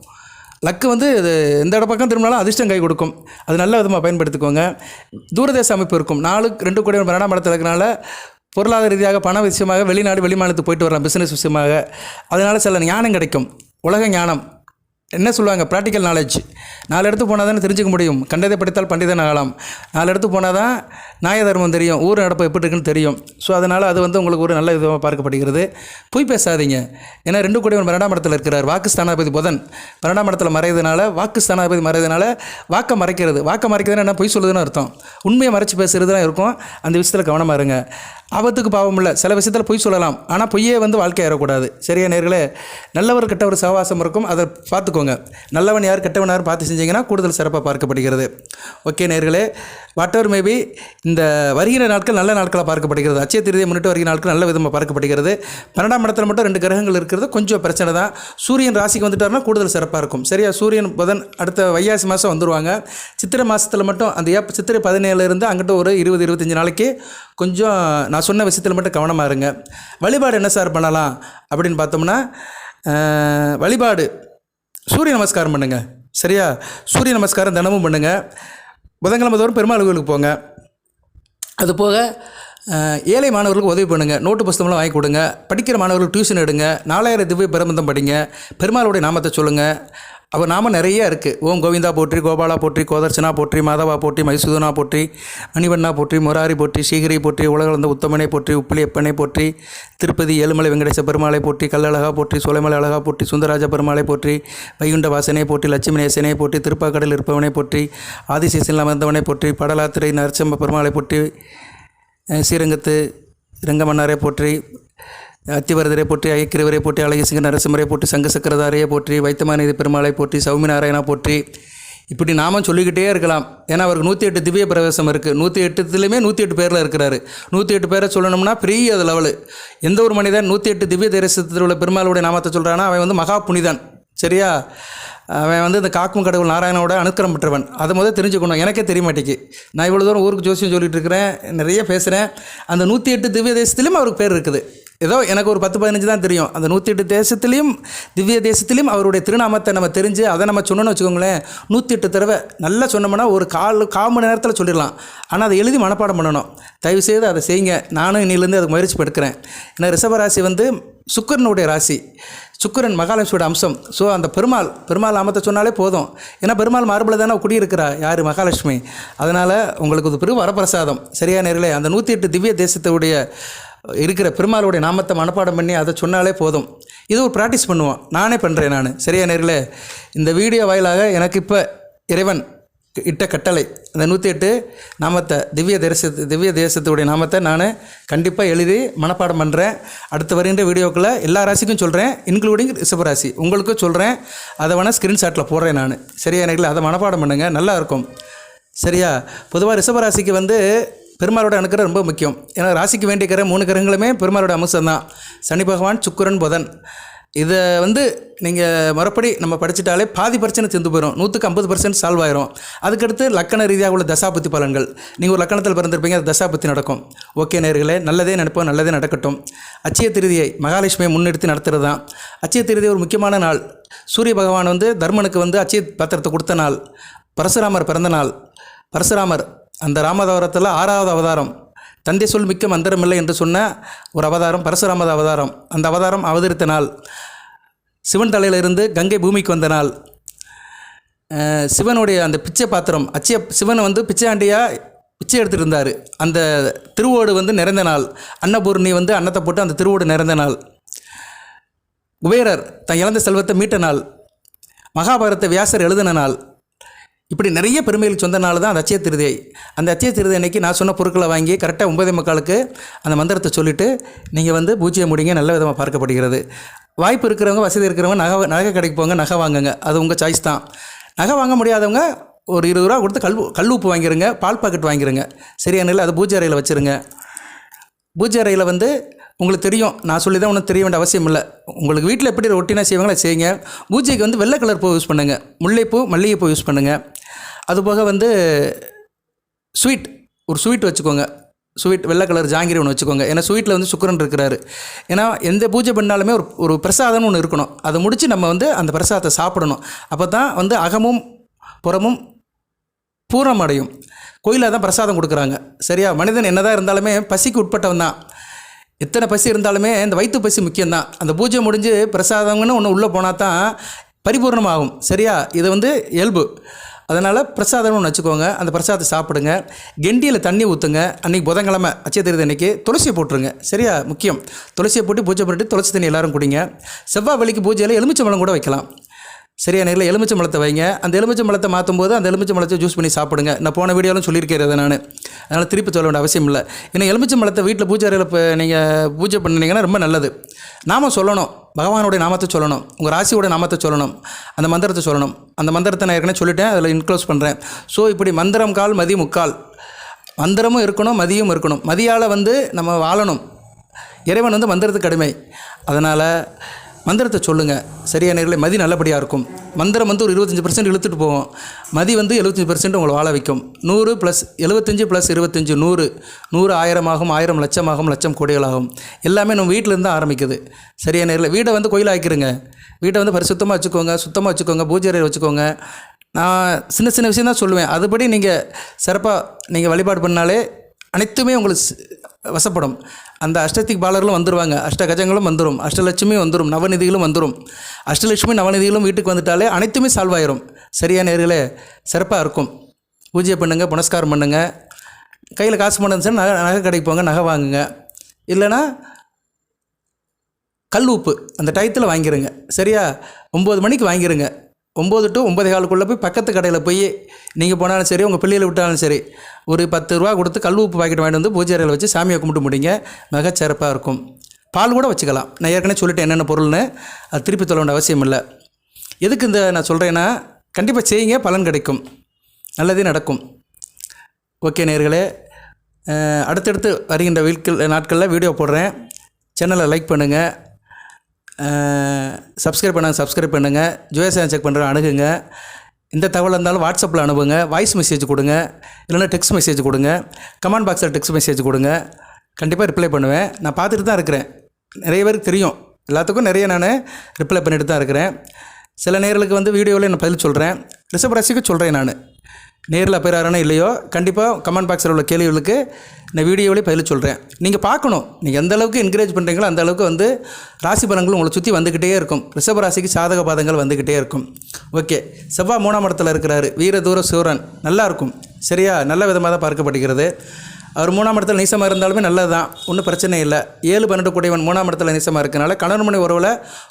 லக்கு வந்து இது எந்த இட பக்கம் திரும்பினாலும் அதிர்ஷ்டம் கை கொடுக்கும். அது நல்ல விதமாக பயன்படுத்திக்கோங்க. தூரதேச அமைப்பு இருக்கும். நாலு ரெண்டு கோடி பன்னெண்டாம் மடத்தில் இருக்கிறனால பொருளாதார ரீதியாக பண விஷயமாக வெளிநாடு வெளிமாநிலத்துக்கு போயிட்டு வரலாம் பிஸ்னஸ் விஷயமாக. அதனால் சில ஞானம் கிடைக்கும். உலக ஞானம். என்ன சொல்லுவாங்க? ப்ராக்டிக்கல் நாலேஜ் நாலு இடத்துக்கு போனால் தானே தெரிஞ்சுக்க முடியும். கண்டதை படித்தால் பண்டிதன் ஆகலாம். நாலு இடத்துக்கு போனால் தான் நியாய தர்மம் தெரியும். ஊர் நடப்பு எப்படி இருக்குன்னு தெரியும். ஸோ அதனால் அது வந்து உங்களுக்கு ஒரு நல்ல விதமாக பார்க்கப்படுகிறது. பொய் பேசாதீங்க. ஏன்னா ரெண்டு கோடி பன்னெண்டாம் மடத்தில் இருக்கிறார். வாக்கு ஸ்தானாதிபதி புதன். பன்னெண்டாம் இடத்துல மறையதுனால வாக்கு ஸ்தானாதிபதி மறையதுனால வாக்கை மறைக்கிறது. வாக்கை மறைக்கிறதுனா என்ன? பொய் சொல்லுதுன்னு அர்த்தம். உண்மையை மறைச்சு பேசுகிறது தான் இருக்கும். அந்த விஷயத்தில் கவனமாக இருங்க. ஆபத்துக்கு பாவம் இல்லை சில விஷயத்தில் பொய் சொல்லலாம். ஆனால் பொய்யே வந்து வாழ்க்கை ஏறக்கூடாது. சரியா நேர்களே? நல்லவர் கெட்டவர் சவாசம் இருக்கும். அதை பார்த்துக்கோங்க. நல்லவன் யார் கெட்டவன் யார் பார்த்து செஞ்சீங்கன்னா கூடுதல் சிறப்பாக பார்க்கப்படுகிறது. ஓகே நேர்களே வாட் எவர் மேபி இந்த வருகிற நாட்கள் நல்ல நாட்களாக பார்க்கப்படுகிறது. அச்சய திருதியை முன்னிட்டு வருகிற நாட்கள் நல்ல விதமாக பார்க்கப்படுகிறது. பன்னெண்டாம் இடத்துல மட்டும் ரெண்டு கிரகங்கள் இருக்கிறது. கொஞ்சம் பிரச்சனை தான். சூரியன் ராசிக்கு வந்துட்டார்னா கூடுதல் சிறப்பாக இருக்கும். சரியா? சூரியன் புதன் அடுத்த வைகாசி மாதம் வந்துடுவாங்க சித்திரை மாதத்தில் மட்டும் அந்த ஏப் சித்திரை பதினேழுலேருந்து அங்கிட்ட ஒரு இருபது இருபத்தஞ்சி நாளைக்கு கொஞ்சம் நான் சொன்ன விஷயத்தில் மட்டும் கவனமாக இருங்க. வழிபாடு என்ன சார் பண்ணலாம்? அப்படின்னு பார்த்தோம்னா வழிபாடு. சூரிய நமஸ்காரம் பண்ணுங்கள் சரியா? சூரிய நமஸ்காரம் தினமும் பண்ணுங்கள் புதன்கிழமை தோறும் பெருமாள் கோயிலுக்கு போங்க. அது போக ஏழை மாணவர்களுக்கு உதவி பண்ணுங்கள் நோட்டு புஸ்தகம்லாம் வாங்கி கொடுங்க. படிக்கிற மாணவர்களுக்கு டியூஷன் எடுங்க. நாலாயிரம் திவ்ய பிரபந்தம் படிங்க. பெருமாளுடைய நாமத்தை சொல்லுங்கள் அப்போ நாம நிறைய இருக்குது ஓம் கோவிந்தா போற்றி கோபாலா போற்றி கோதர்ச்சனா போற்றி மாதவா போற்றி மைசூதனா போற்றி மணிவண்ணா போற்றி முராரி போற்றி ஸ்ரீகிரி போற்றி உலகளந்த உத்தமனை போற்றி உப்பிலியப்பனை போற்றி திருப்பதி ஏழுமலை வெங்கடேச பெருமாளை போற்றி கல்லழகா போற்றி சோலைமலை அழகா போற்றி சுந்தராஜ பெருமாளை போற்றி வைகுண்ட வாசனை போற்றி லட்சுமி நேசனை போற்றி திருப்பாக்கடல் இருப்பவனை போற்றி ஆதிசேசனில் அமர்ந்தவனை போற்றி படலாத்திரை நரச்சம்ப பெருமாளை போற்றி ஸ்ரீரங்கத்து ரங்கமன்னாரை போற்றி அத்திவரதரை போற்றி ஐக்கிரவரை போற்றி அழகிசிங்க நரசிம்மரை போற்றி சங்க சக்கரதாரையை போற்றி வைத்தமாநிதி பெருமாளை போற்றி சௌமி நாராயணா போற்றி. இப்படி நாமும் சொல்லிக்கிட்டே இருக்கலாம். ஏன்னா அவருக்கு நூற்றி எட்டு திவ்ய பிரவேசம் இருக்குது நூற்றி எட்டுத்துலேயுமே நூற்றி எட்டு பேரில் இருக்கிறாரு. நூற்றி எட்டு பேரை சொல்லணும்னா பெரிய அது லெவலு. எந்த ஒரு மனிதன் நூற்றி எட்டு திவ்ய தேரசத்தில் உள்ள பெருமாளுடைய நாமத்தை சொல்கிறானா அவன் வந்து மகா புனிதன். சரியா? அவன் வந்து இந்த காக்கும் கடவுள் நாராயணோட அனுக்கிரம் பெற்றவன். அதை முதல் தெரிஞ்சுக்கணும். எனக்கே தெரிய மாட்டேங்கு நான் இவ்வளோ தூரம் ஊருக்கு ஜோசியம் சொல்லிட்டு இருக்கிறேன் நிறைய பேசுகிறேன் அந்த நூற்றி எட்டு திவ்ய தேசத்துலேயும் அவருக்கு பேர் இருக்குது. ஏதோ எனக்கு ஒரு பத்து பதினஞ்சு தான் தெரியும். அந்த நூற்றி எட்டு தேசத்துலேயும் திவ்ய தேசத்துலேயும் அவருடைய திருநாமத்தை நம்ம தெரிஞ்சு அதை நம்ம சொன்னோன்னு வச்சுக்கோங்களேன் நூற்றி எட்டு தடவை நல்லா சொன்னோம்னா ஒரு கால் கால் மணி நேரத்தில் சொல்லிடலாம். ஆனால் அதை எழுதி மனப்பாடம் பண்ணணும். தயவுசெய்து அதை செய்யுங்க. நானும் இன்னிலேருந்து அதுக்கு முயற்சி எடுக்கிறேன். ஏன்னா ரிஷபராசி வந்து சுக்கரனுடைய ராசி. சுக்கிரன் மகாலட்சுமியோட அம்சம். ஸோ அந்த பெருமாள் பெருமாள் நாமத்தை சொன்னாலே போதும். ஏன்னா பெருமாள் மார்பில் தானே குடியிருக்கிறா யார்? மகாலட்சுமி. அதனால் உங்களுக்கு இது பெரும் வரப்பிரசாதம். சரியா நேரில் அந்த நூற்றி எட்டு திவ்ய தேசத்துடைய இருக்கிற பெருமாளுடைய நாமத்தை மனப்பாடம் பண்ணி அதை சொன்னாலே போதும். இது ஒரு ப்ராக்டிஸ் பண்ணுவோம் நானே பண்ணுறேன் நான். சரியா நேரில் இந்த வீடியோ வாயிலாக எனக்கு இப்போ இறைவன் இட்ட கட்டளை. அந்த நூற்றி எட்டு நாமத்தை திவ்ய தேசத்து திவ்ய தேசத்துடைய நாமத்தை நான் கண்டிப்பாக எழுதி மனப்பாடம் பண்ணுறேன் அடுத்து வருகின்ற வீடியோக்களை எல்லா ராசிக்கும் சொல்கிறேன் இன்க்ளூடிங் ரிஷபராசி. உங்களுக்கும் சொல்கிறேன் அதை வேணால் ஸ்க்ரீன்ஷாட்டில் போடுறேன் நான். சரியா நேரில் அதை மனப்பாடம் பண்ணுங்கள் நல்லாயிருக்கும் சரியா? பொதுவாக ரிஷபராசிக்கு வந்து பெருமாளோட அனுக்கிறம் ரொம்ப முக்கியம். ஏன்னா ராசிக்கு வேண்டிய கிரகம் மூணு கிரகங்களுமே பெருமாளோட அம்சம் தான் சனி பகவான் சுக்கரன் புதன். இதை வந்து நீங்கள் மறுபடி நம்ம படிச்சிட்டாலே பாதி பிரச்சனை தீர்ந்து போயிடும் நூற்றுக்கு ஐம்பது பர்சன்ட் சால்வ் ஆயிரும். அதுக்கடுத்து லக்கண ரீதியாக உள்ள தசாபத்தி பலன்கள். நீங்கள் ஒரு லக்கணத்தில் பிறந்திருப்பீங்க அது தசாபத்தி நடக்கும். ஓகே நேர்களே நல்லதே நடப்போம் நல்லதே நடக்கட்டும். அச்சய திருதியை மகாலட்சுமியை முன்னெடுத்து நடத்துகிறது தான் அச்சய திருதி ஒரு முக்கியமான நாள். சூரிய பகவான் வந்து தர்மனுக்கு வந்து அச்சய பத்திரத்தை கொடுத்த நாள். பரசுராமர் பிறந்த நாள். பரசுராமர் அந்த ராமதாவரத்தில் ஆறாவது அவதாரம். தந்தை சொல் மிக்க மந்திரமில்லை என்று சொன்ன ஒரு அவதாரம் பரசுராமத அவதாரம். அந்த அவதாரம் அவதரித்த நாள். சிவன் தலையிலிருந்து கங்கை பூமிக்கு வந்த நாள். சிவனுடைய அந்த பிச்சை பாத்திரம் அச்சய சிவனை வந்து பிச்சையாண்டியாக பிச்சை எடுத்துகிட்டு இருந்தார். அந்த திருவோடு வந்து நிறைந்த நாள். அன்னபூர்ணி வந்து அன்னத்தை போட்டு அந்த திருவோடு நிறைந்த நாள். குபேரர் தன் இழந்த செல்வத்தை மீட்ட நாள். மகாபாரத வியாசர் எழுதின நாள். இப்படி நிறைய பெருமைகளுக்கு சொந்தனால தான் அந்த அச்சய திருதை அந்த அச்சய திருதை அன்னைக்கு நான் சொன்ன பொருட்களை வாங்கி கரெக்டாக ஒன்பதே முக்காலுக்கு அந்த மந்திரத்தை சொல்லிவிட்டு நீங்கள் வந்து பூஜையை முடிங்க நல்ல விதமாக பார்க்கப்படுகிறது. வாய்ப்பு இருக்கிறவங்க வசதி இருக்கிறவங்க நகை நகை கடைக்கு போங்க நகை வாங்குங்க. அது உங்கள் சாய்ஸ் தான். நகை வாங்க முடியாதவங்க ஒரு இருபது ரூபா கொடுத்து கல் கல் உப்பு வாங்கிருங்க பால் பாக்கெட் வாங்கிருங்க. சரியான இல்லை அதை பூஜை அறையில் வச்சுருங்க. பூஜை அறையில் வந்து உங்களுக்கு தெரியும் நான் சொல்லி தான் ஒன்றும் தெரிய வேண்டிய அவசியம் இல்லை. உங்களுக்கு வீட்டில் எப்படி ஒட்டினா செய்வாங்களோ செய்யுங்க. பூஜைக்கு வந்து வெள்ளை கலர் பூ யூஸ் பண்ணுங்கள் முல்லைப்பூ மல்லிகைப்பூ யூஸ் பண்ணுங்கள் அதுபோக வந்து ஸ்வீட் ஒரு ஸ்வீட் வச்சுக்கோங்க. ஸ்வீட் வெள்ளை கலர் ஜாங்கிரி ஒன்று வச்சுக்கோங்க. ஏன்னா ஸ்வீட்டில் வந்து சுக்கரன் இருக்கிறாரு. ஏன்னா எந்த பூஜை பண்ணாலுமே ஒரு ஒரு பிரசாதம்னு ஒன்று இருக்கணும். அதை முடித்து நம்ம வந்து அந்த பிரசாதத்தை சாப்பிடணும். அப்போ தான் வந்து அகமும் புறமும் பூரமடையும் அடையும். கோயிலில் தான் பிரசாதம் கொடுக்குறாங்க. சரியா? மனிதன் என்னதான் இருந்தாலுமே பசிக்கு உட்பட்டவன் தான். எத்தனை பசி இருந்தாலுமே இந்த வயிற்று பசி முக்கியம்தான். அந்த பூஜை முடிஞ்சு பிரசாதம்னு ஒன்று உள்ளே போனால் தான் பரிபூர்ணமாகும். சரியா? இது வந்து இயல்பு. அதனால் பிரசாதம்னு ஒன்று வச்சுக்கோங்க. அந்த பிரசாதத்தை சாப்பிடுங்க. கெண்டியில் தண்ணி ஊற்றுங்க அன்றைக்கி புதன்கிழமை அச்சய தெரியுது அன்றைக்கி துளசியை போட்டுருங்க. சரியா? முக்கியம். துளசியை போட்டு பூஜை பண்ணிட்டு துளசி தண்ணி எல்லோரும் குடிங்க. செவ்வாய் வெள்ளிக்கு பூஜையில் எலுமிச்சம்பழம் கூட வைக்கலாம். சரியா நேரில் எலுமிச்சம்பழத்தை வைங்க. அந்த எலுமிச்சம்பழத்தை மாற்றும் போது அந்த எலுமிச்சம்பழத்தை ஜூஸ் பண்ணி சாப்பிடுங்க. நான் போன வீடியோலும் சொல்லியிருக்கிறது நான். அதனால் திருப்பி சொல்ல வேண்டிய அவசியம் இல்லை. ஏன்னா எலுமிச்சம்பழத்தை வீட்டில் பூஜை அறையில் இப்போ நீங்கள் பூஜை பண்ணீங்கன்னா ரொம்ப நல்லது. நாம சொல்லணும். பகவானுடைய நாமத்தை சொல்லணும். உங்கள் ராசியோட நாமத்தை சொல்லணும். அந்த மந்திரத்தை சொல்லணும். அந்த மந்திரத்தை நான் ஏற்கனவே சொல்லிட்டேன். அதில் இன்க்ளோஸ் பண்ணுறேன் ஸோ இப்படி மந்திரம் கால் மதி முக்கால். மந்திரமும் இருக்கணும் மதியும் இருக்கணும். மதியால் வந்து நம்ம வாழணும். இறைவன் வந்து மந்திரத்துக்கு கடுமை அதனால் மந்திரத்தை சொல்லுங்கள் சரியா நேரில் மதி நல்லபடியாக இருக்கும். மந்திரம் வந்து ஒரு இருபத்தஞ்சி பர்சன்ட் இழுத்துட்டு போவோம் மதி வந்து எழுபத்தஞ்சி பர்சன்ட் உங்களை வாழ வைக்கும். நூறு ப்ளஸ் எழுபத்தஞ்சி ப்ளஸ் இருபத்தஞ்சி நூறு. நூறு ஆயிரமாகும் ஆயிரம் லட்சமாகும் லட்சம் கோடிகளாகும். எல்லாமே நம்ம வீட்டிலேருந்து ஆரம்பிக்குது. சரியா நேரில் வீடை வந்து கோயில் ஆக்கிருங்க வீட்டை வந்து பரிசுத்தமாக வச்சுக்கோங்க சுத்தமாக வச்சுக்கோங்க பூஜை அறையில் வச்சுக்கோங்க. நான் சின்ன சின்ன விஷயம் தான் சொல்லுவேன். அதுபடி நீங்கள் சிறப்பாக நீங்கள் வழிபாடு பண்ணாலே அனைத்துமே உங்களுக்கு வசப்படும். அந்த அஷ்டத்திக் பாலர்களும் வந்துடுவாங்க அஷ்டகஜங்களும் வந்துடும் அஷ்டலட்சுமி வந்துடும் நவநிதிகளும் வந்துடும் அஷ்டலட்சுமி நவநிதிகளும் வீட்டுக்கு வந்துட்டாலே அனைத்துமே சால்வ் ஆயிரும். சரியா நேர்களே? சிறப்பாக இருக்கும். பூஜை பண்ணுங்கள் புனஸ்காரம் பண்ணுங்கள் கையில் காசு பண்ணுச்சுன்னா நகை நகை கடைக்கு போங்க நகை வாங்குங்க. இல்லைன்னா கல் உப்பு அந்த டயத்தில் வாங்கிருங்க. சரியா? ஒம்பது மணிக்கு வாங்கிருங்க. ஒம்பது டு ஒம்பது காலுக்குள்ளே போய் பக்கத்து கடையில் போய் நீங்கள் போனாலும் சரி உங்கள் பிள்ளைகளை விட்டாலும் சரி ஒரு பத்து ரூபா கொடுத்து கல் உப்பு பாக்கெட் வாங்கிட்டு வந்து பூஜை அறையில் வச்சு சாமியை கும்பிட்டு முடிங்க. மிகச்சிறப்பாக இருக்கும். பால் கூட வச்சுக்கலாம். நான் ஏற்கனவே சொல்லிட்டேன் என்னென்ன பொருள்னு. அது திருப்பி சொல்ல வேண்டிய அவசியம் இல்லை. எதுக்கு இந்த நான் சொல்கிறேன்னா கண்டிப்பாக செய்யுங்க பலன் கிடைக்கும். நல்லதே நடக்கும். ஓகே நேர்களே அடுத்தடுத்து வருகின்ற வீட்கள் நாட்களில் வீடியோ போடுறேன். சேனலை லைக் பண்ணுங்கள் சப்ஸ்கிரைப் பண்ண சப்ஸ்கிரைப் பண்ணுங்கள் ஜோயசேன் செக் பண்ணுற அணுகுங்க. இந்த தகவல் இருந்தாலும் வாட்ஸ்அப்பில் அனுப்புங்க. வாய்ஸ் மெசேஜ் கொடுங்க. இல்லைன்னா டெக்ஸ்ட் மெசேஜ் கொடுங்க. கமெண்ட் பாக்ஸில் டெக்ஸ்ட் மெசேஜ் கொடுங்க. கண்டிப்பாக ரிப்ளை பண்ணுவேன். நான் பார்த்துட்டு தான் இருக்கிறேன். நிறைய பேருக்கு தெரியும். எல்லாத்துக்கும் நிறைய நான் ரிப்ளை பண்ணிட்டு தான் இருக்கிறேன். சில நேர்களுக்கு வந்து வீடியோவில் நான் பதில் சொல்கிறேன் ரிஷப் ராசிக்கு சொல்கிறேன் நான். நேரில் போயிறாரனோ இல்லையோ கண்டிப்பாக கமெண்ட் பாக்ஸில் உள்ள கேள்விகளுக்கு நான் வீடியோவிலே பதில் சொல்கிறேன் நீங்கள் பார்க்கணும். நீங்கள் எந்த அளவுக்கு என்கரேஜ் பண்ணுறீங்களோ அந்த அளவுக்கு வந்து ராசி பலன்கள் உங்களை சுற்றி வந்துக்கிட்டே இருக்கும். ரிஷப ராசிக்கு சாதக பாதங்கள் வந்துக்கிட்டே இருக்கும். ஓகே செவ்வாய் மூணாம் இடத்துல இருக்கிறாரு. வீர தூர சூரன். நல்லாயிருக்கும் சரியா? நல்ல விதமாக தான் பார்க்கப்படுகிறது. அவர் மூணாம் இடத்துல நீசமாக இருந்தாலுமே நல்லது தான் ஒன்றும் பிரச்சனை இல்லை. ஏழு பன்னெண்டு கூடியவன் மூணாம் இடத்துல நீசமாக இருக்கனால கணவன் மனை உறவில்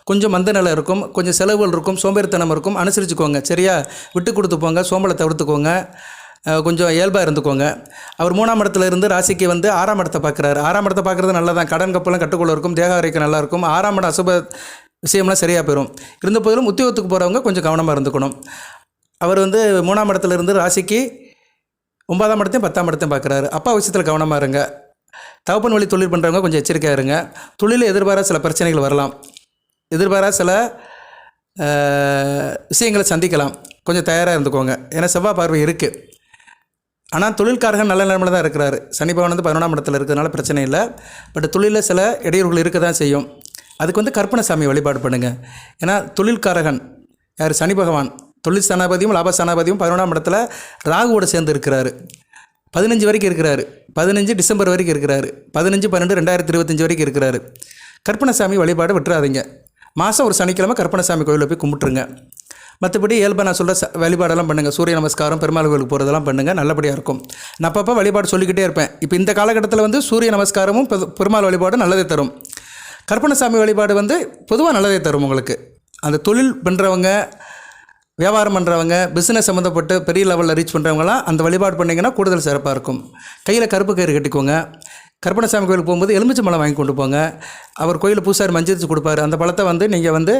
கொஞ்சம் மந்த நிலை இருக்கும் கொஞ்சம் செலவுகள் இருக்கும் சோம்பேறித்தனம் இருக்கும். அனுசரிச்சுக்கோங்க. சரியா? விட்டு கொடுத்து போங்க சோம்பலை தவிர்த்துக்கோங்க. கொஞ்சம் இயல்பாக இருந்துக்கோங்க. அவர் மூணாம் இடத்துல இருந்து ராசிக்கு வந்து ஆறாம் இடத்தை பார்க்குறாரு ஆறாம் இடத்தை பார்க்குறது நல்லதான் கடன் கப்பெல்லாம் கட்டுக்குள்ள இருக்கும் தேக ஆரோக்கியம் நல்லா இருக்கும். ஆறாம் இடம் அசுப விஷயம்லாம் சரியாக போயிடும் இருந்த போதிலும் உத்தியோகத்துக்கு போகிறவங்க கொஞ்சம் கவனமாக இருந்துக்கணும். அவர் வந்து மூணாம் இடத்துல இருந்து ராசிக்கு ஒன்பதாம் இடத்தையும் பத்தாம் இடத்தையும் பார்க்குறாரு. அப்பா விஷயத்தில் கவனமாக இருங்க. தகப்பன் வழி தொழில் பண்ணுறவங்க கொஞ்சம் எச்சரிக்கையாக இருங்க. தொழிலில் எதிர்பாராத சில பிரச்சனைகள் வரலாம். எதிர்பாராத சில விஷயங்களை சந்திக்கலாம். கொஞ்சம் தயாராக இருந்துக்கோங்க. ஏன்னா செவ்வாய் பார்வை இருக்குது ஆனால் தொழில்காரர்கள் நல்ல நிலைமையில் தான் இருக்கிறார். சனி பகவான் வந்து பதினொன்றாம் இடத்துல இருக்கிறதுனால பிரச்சனை இல்லை. பட் தொழிலில் சில இடையூறுகள் இருக்க தான் செய்யும். அதுக்கு வந்து கற்பனை சாமி வழிபாடு பண்ணுங்கள் ஏன்னா தொழில்காரகன் யார்? சனி பகவான். தொழில் சனாபதியும் லாப ஸ்தானாபதியும் பதினொன்றாம் இடத்துல ராகுவோட சேர்ந்து இருக்கிறாரு பதினஞ்சு வரைக்கும் இருக்கிறாரு. பதினஞ்சு டிசம்பர் வரைக்கும் இருக்கிறாரு. பதினஞ்சு பன்னெண்டு ரெண்டாயிரத்தி இருபத்தஞ்சி வரைக்கும் இருக்கிறாரு. கற்பனைசாமி வழிபாடு விட்டுறாதீங்க. மாதம் ஒரு சனிக்கிழமை கற்பனைசாமி கோயிலில் போய் கும்பிட்டுருங்க. மற்றபடி இயல்பாக நான் சொல்கிற ச வழிபாடெல்லாம் பண்ணுங்கள் சூரிய நமஸ்காரம் பெருமாள் கோயிலுக்கு போகிறதெல்லாம் பண்ணுங்கள் நல்லபடியாக இருக்கும். நான் அப்பப்போ வழிபாடு சொல்லிக்கிட்டே இருப்பேன். இப்போ இந்த காலகட்டத்தில் வந்து சூரிய நமஸ்காரமும் பெருமாள் வழிபாடும் நல்லதே தரும். கற்பனைசாமி வழிபாடு வந்து பொதுவாக நல்லதே தரும் உங்களுக்கு. அந்த தொழில் பண்ணுறவங்க வியாபாரம் பண்ணுறவங்க பிஸ்னஸ் சம்மந்தப்பட்டு பெரிய லெவலில் ரீச் பண்ணுறவங்களாம் அந்த வழிபாடு பண்ணிங்கன்னா கூடுதல் சிறப்பாக இருக்கும். கையில் கருப்பு கயிறு கட்டிக்கோங்க. கருப்பணசாமி கோயிலுக்கு போகும்போது எலுமிச்சை பழம் வாங்கி கொண்டு போங்க. அவர் கோயிலில் பூசாரி மஞ்சரிச்சு கொடுப்பாரு. அந்த பழத்தை வந்து நீங்கள் வந்து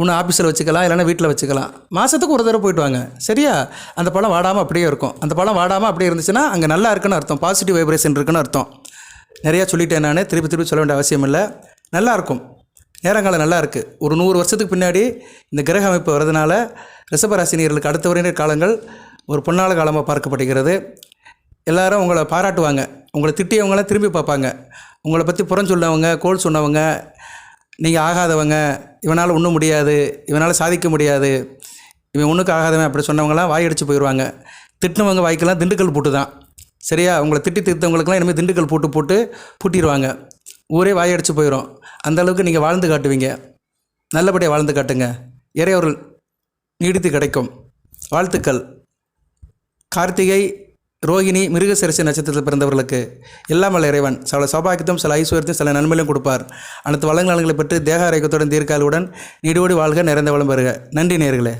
இன்னும் ஆஃபீஸில் வச்சுக்கலாம் இல்லைன்னா வீட்டில் வச்சுக்கலாம். மாதத்துக்கு ஒரு தடவை போயிட்டு வாங்க. சரியா? அந்த பழம் வாடாமல் அப்படியே இருக்கும். அந்த பழம் வாடாமல் அப்படியே இருந்துச்சுன்னா அங்கே நல்லா இருக்குன்னு அர்த்தம். பாசிட்டிவ் வைப்ரேஷன் இருக்குன்னு அர்த்தம். நிறையா சொல்லிட்டேன் நான். திருப்பி திருப்பி சொல்ல வேண்டிய அவசியம் இல்லை. நல்லாயிருக்கும் நேரங்காலம் நல்லா இருக்குது ஒரு நூறு வருஷத்துக்கு பின்னாடி இந்த கிரக அமைப்பு வரதுனால ரிஷபராசினியர்களுக்கு அடுத்த வருகிற காலங்கள் ஒரு பொன்னாள காலமாக பார்க்கப்படுகிறது. எல்லாரும் உங்களை பாராட்டுவாங்க. உங்களை திட்டியவங்களாம் திரும்பி பார்ப்பாங்க. உங்களை பற்றி புறம் சொன்னவங்க கோல் சொன்னவங்க நீங்கள் ஆகாதவங்க இவனால் ஒன்றும் முடியாது இவனால் சாதிக்க முடியாது இவன் ஒன்றுக்கு ஆகாதவன் அப்படி சொன்னவங்களாம் வாய் அடித்து போயிடுவாங்க திட்டினவங்க வாய்க்கெல்லாம் திண்டுக்கல் பூட்டு தான் சரியா? உங்களை திட்டி திருத்தவங்களுக்கெல்லாம் இனிமேல் திண்டுக்கல் பூட்டு போட்டு பூட்டிடுவாங்க ஊரே வாயடிச்சு போயிடும் அந்த அளவுக்கு நீங்கள் வாழ்ந்து காட்டுவீங்க. நல்லபடியாக வாழ்ந்து காட்டுங்க. இறையவர்கள் நீடித்து கிடைக்கும். வாழ்த்துக்கள். கார்த்திகை ரோகிணி மிருகசரிசி நட்சத்திரத்தில் பிறந்தவர்களுக்கு எல்லாம் வல்ல இறைவன். சில சௌபாக்கியத்தும் சில ஐஸ்வர்யத்தையும் சில நன்மையிலும் கொடுப்பார். அனைத்து வளங்கள் நலங்களை பெற்று தேக ஆரோக்கியத்துடன் தீர்க்காலுடன் நீடோடி வாழ்க நிறைந்த வளம் பெறுக. நன்றி நேர்களே